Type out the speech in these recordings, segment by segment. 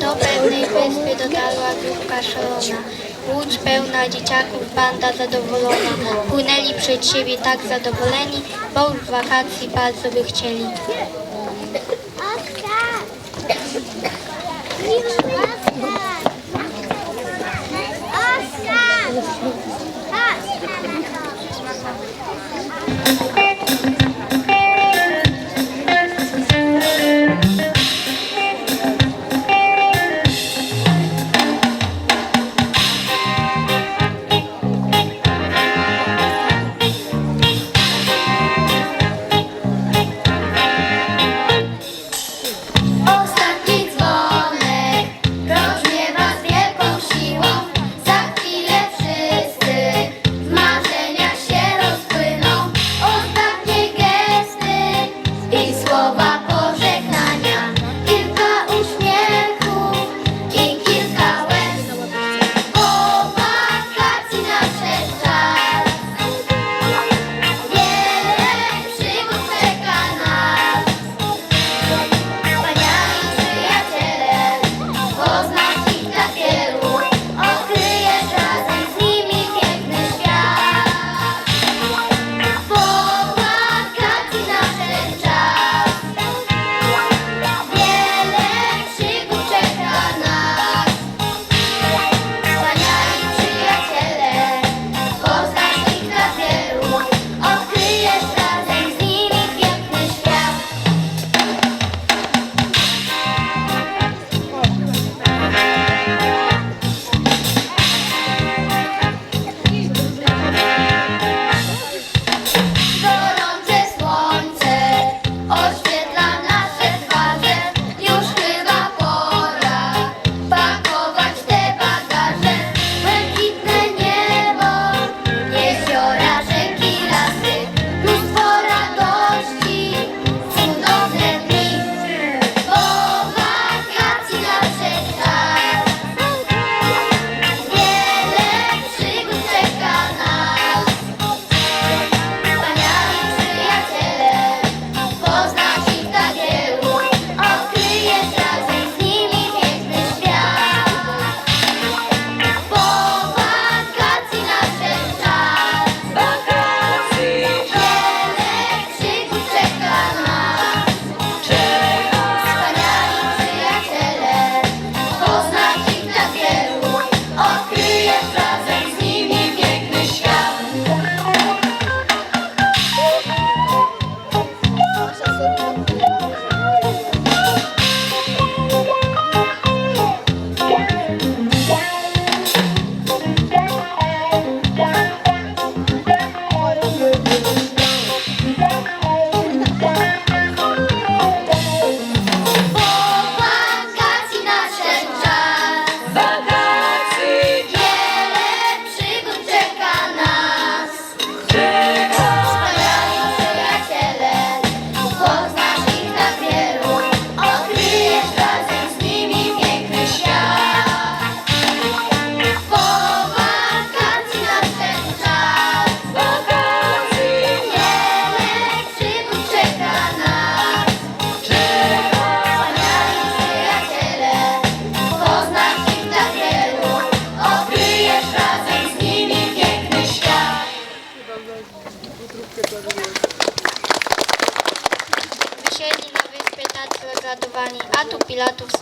Do pewnej wyspy dotarła grupka szalona. Łódź pełna dzieciaków, banda zadowolona. Płynęli przed siebie tak zadowoleni, bo już wakacji bardzo by chcieli.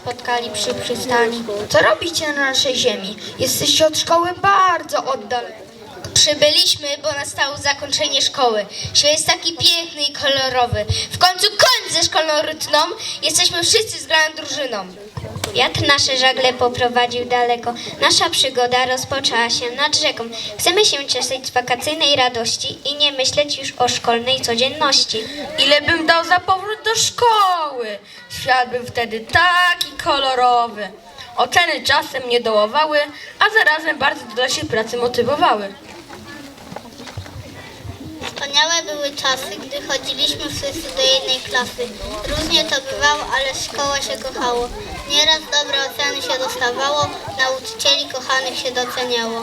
Spotkali przy przystani. Co robicie na naszej ziemi? Jesteście od szkoły bardzo oddaleni. Przybyliśmy, bo nastało zakończenie szkoły. Świat jest taki piękny i kolorowy. W końcu końc ze szkolną rytmą. Jesteśmy wszyscy zgraną drużyną. Wiatr nasze żagle poprowadził daleko. Nasza przygoda rozpoczęła się nad rzeką. Chcemy się cieszyć z wakacyjnej radości i nie myśleć już o szkolnej codzienności. Ile bym dał za powrót do szkoły? Świat był wtedy taki kolorowy. Oceny czasem nie dołowały, a zarazem bardzo do dalszej pracy motywowały. Wspaniałe były czasy, gdy chodziliśmy wszyscy do jednej klasy. Różnie to bywało, ale szkoła się kochało. Nieraz dobre oceny się dostawało, nauczycieli kochanych się doceniało.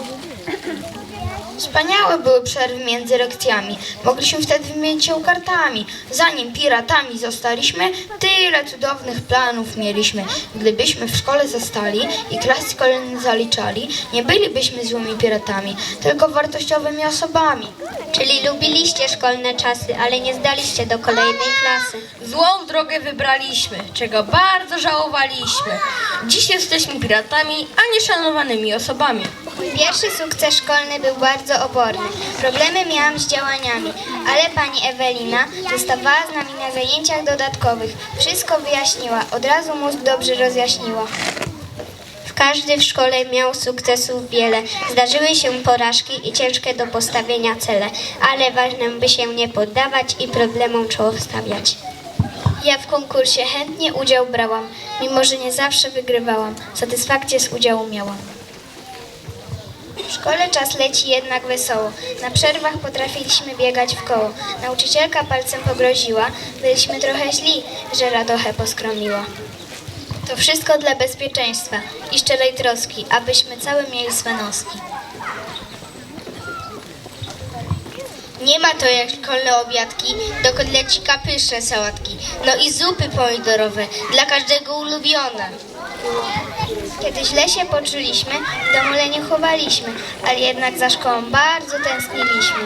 Wspaniałe były przerwy między lekcjami. Mogliśmy wtedy wymienić się kartami. Zanim piratami zostaliśmy, tyle cudownych planów mieliśmy. Gdybyśmy w szkole zostali i klas szkolny zaliczali, nie bylibyśmy złymi piratami, tylko wartościowymi osobami. Czyli lubiliście szkolne czasy, ale nie zdaliście do kolejnej klasy. Złą drogę wybraliśmy, czego bardzo żałowaliśmy. Dziś jesteśmy piratami, a nie szanowanymi osobami. Pierwszy sukces szkolny był bardzo oborny. Problemy miałam z działaniami, ale pani Ewelina zostawała z nami na zajęciach dodatkowych. Wszystko wyjaśniła, od razu mózg dobrze rozjaśniła. Każdy w szkole miał sukcesów wiele. Zdarzyły się porażki i ciężkie do postawienia cele, ale ważne by się nie poddawać i problemom czoło wstawiać. Ja w konkursie chętnie udział brałam, mimo że nie zawsze wygrywałam. Satysfakcję z udziału miałam. W szkole czas leci jednak wesoło. Na przerwach potrafiliśmy biegać w koło. Nauczycielka palcem pogroziła, byliśmy trochę źli, że radochę poskromiła. To wszystko dla bezpieczeństwa i szczerej troski, abyśmy całe mieli swe noski. Nie ma to jak szkolne obiadki, do kotlecika pyszne sałatki, no i zupy pomidorowe, dla każdego ulubione. Kiedy źle się poczuliśmy, w domu lenie chowaliśmy, ale jednak za szkołą bardzo tęskniliśmy.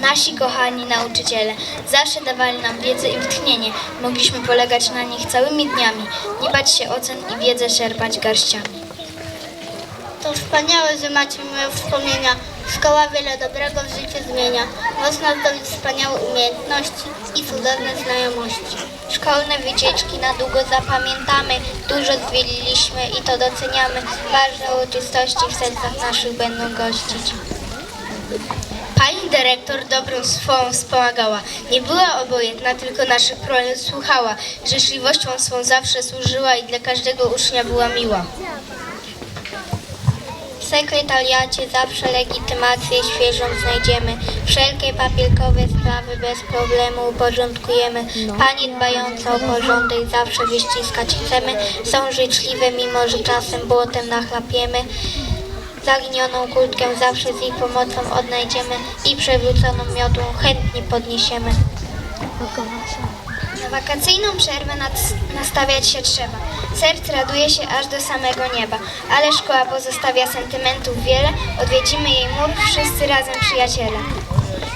Nasi kochani nauczyciele zawsze dawali nam wiedzę i wytchnienie. Mogliśmy polegać na nich całymi dniami, nie bać się ocen i wiedzę czerpać garściami. To wspaniałe, że macie miłe wspomnienia. Szkoła wiele dobrego w życiu zmienia. Można zdobyć wspaniałe umiejętności i cudowne znajomości. Szkolne wycieczki na długo zapamiętamy. Dużo zwiedziliśmy i to doceniamy. Ważne uroczystości w sercach naszych będą gościć. Pani dyrektor dobrą swą wspomagała. Nie była obojętna, tylko naszych problemów słuchała. Życzliwością swą zawsze służyła i dla każdego ucznia była miła. W sekretariacie zawsze legitymację świeżą znajdziemy. Wszelkie papierkowe sprawy bez problemu uporządkujemy. Pani dbająca o porządek zawsze wyściskać chcemy. Są życzliwe, mimo że czasem błotem nachlapiemy. Zaginioną kurtkę zawsze z ich pomocą odnajdziemy i przewróconą miotłą chętnie podniesiemy. Wakacyjną przerwę nastawiać się trzeba. Serce raduje się aż do samego nieba, ale szkoła pozostawia sentymentów wiele. Odwiedzimy jej mur wszyscy razem przyjaciele.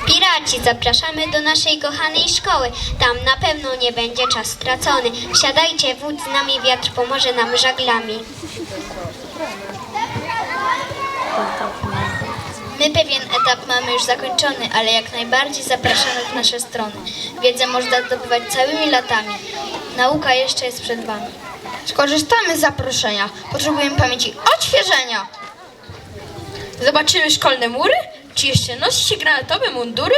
Piraci, zapraszamy do naszej kochanej szkoły. Tam na pewno nie będzie czas stracony. Wsiadajcie, wódz z nami wiatr pomoże nam żaglami. My pewien etap mamy już zakończony, ale jak najbardziej zapraszamy w nasze strony. Wiedzę można zdobywać całymi latami. Nauka jeszcze jest przed Wami. Skorzystamy z zaproszenia. Potrzebujemy pamięci odświeżenia. Zobaczymy szkolne mury? Czy jeszcze nosicie granatowe mundury?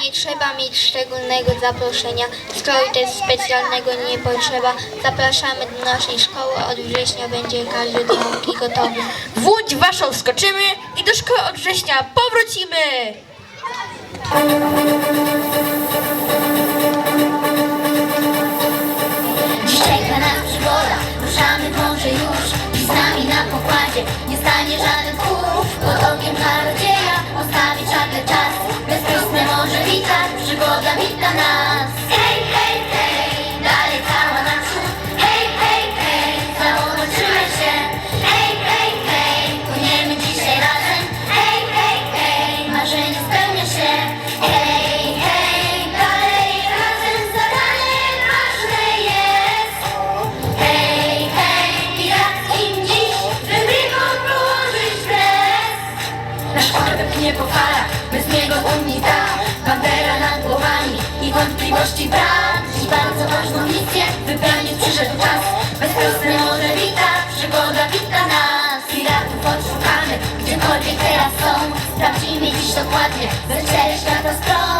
Nie trzeba mieć szczególnego zaproszenia, stroju też specjalnego nie potrzeba. Zapraszamy do naszej szkoły, od września będzie każdy do nauki gotowy. W łódź waszą wskoczymy i do szkoły od września powrócimy! Przygoda wita nas wątpliwości brak. Dziś bardzo ważną misję wypełnić przyszedł czas. Bezprostne morze wita, przygoda wita nas. Piratów odszukamy, gdziekolwiek teraz są. Sprawdzimy dziś dokładnie, ze czterech świata stron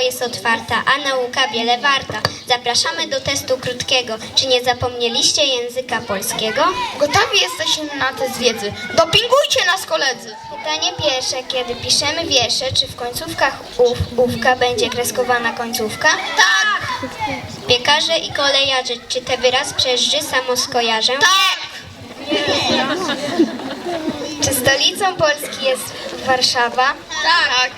jest otwarta, a nauka wiele warta. Zapraszamy do testu krótkiego. Czy nie zapomnieliście języka polskiego? Gotowi jesteśmy na test wiedzy. Dopingujcie nas koledzy! Pytanie pierwsze. Kiedy piszemy wiersze, czy w końcówkach ów, ówka będzie kreskowana końcówka? Tak! Piekarze i kolejarze, czy te wyraz przez ży samo skojarzę? Tak! Czy stolicą Polski jest Warszawa? Tak!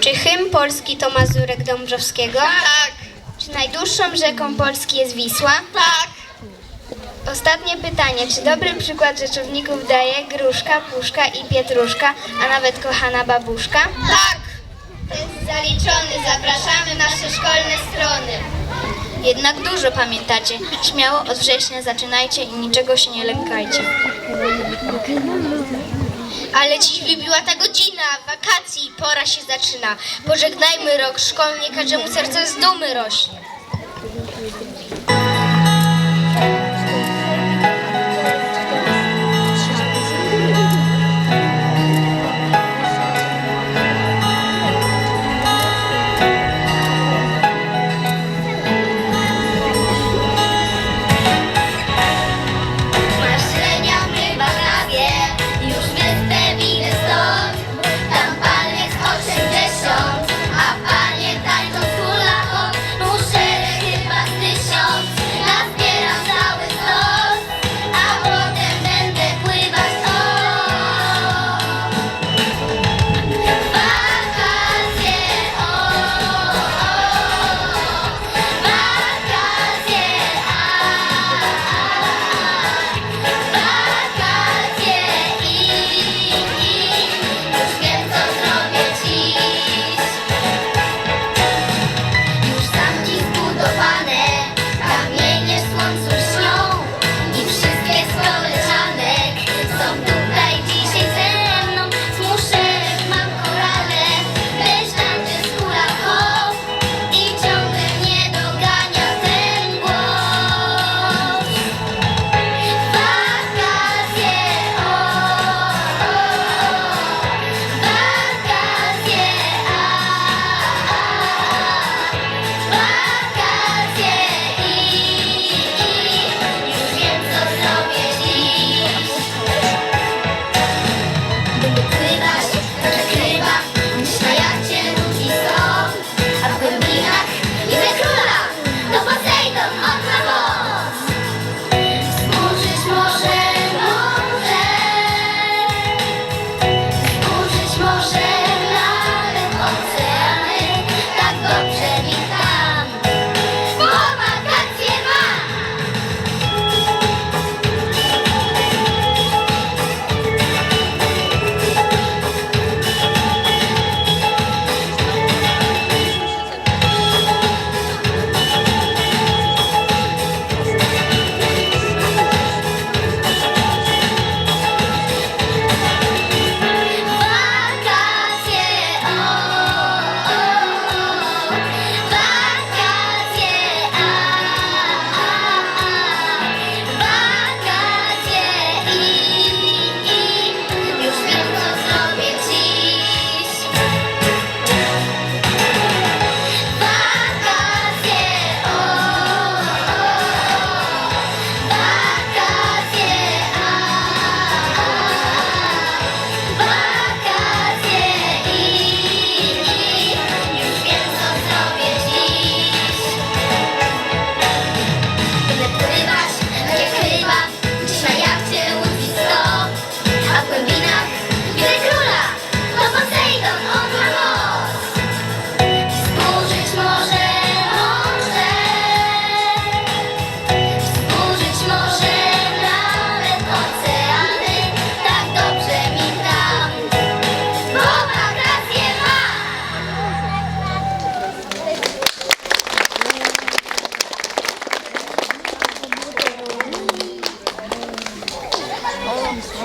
Czy hymn polski to Mazurek Dąbrowskiego? Tak! Czy najdłuższą rzeką Polski jest Wisła? Tak! Ostatnie pytanie. Czy dobry przykład rzeczowników daje gruszka, puszka i pietruszka, a nawet kochana babuszka? Tak! Jest zaliczony. Zapraszamy na nasze szkolne strony. Jednak dużo pamiętacie. Śmiało od września zaczynajcie i niczego się nie lękajcie. Ale dziś wybiła ta godzina wakacji, pora się zaczyna. Pożegnajmy rok szkolny, każdemu serce z dumy rośnie.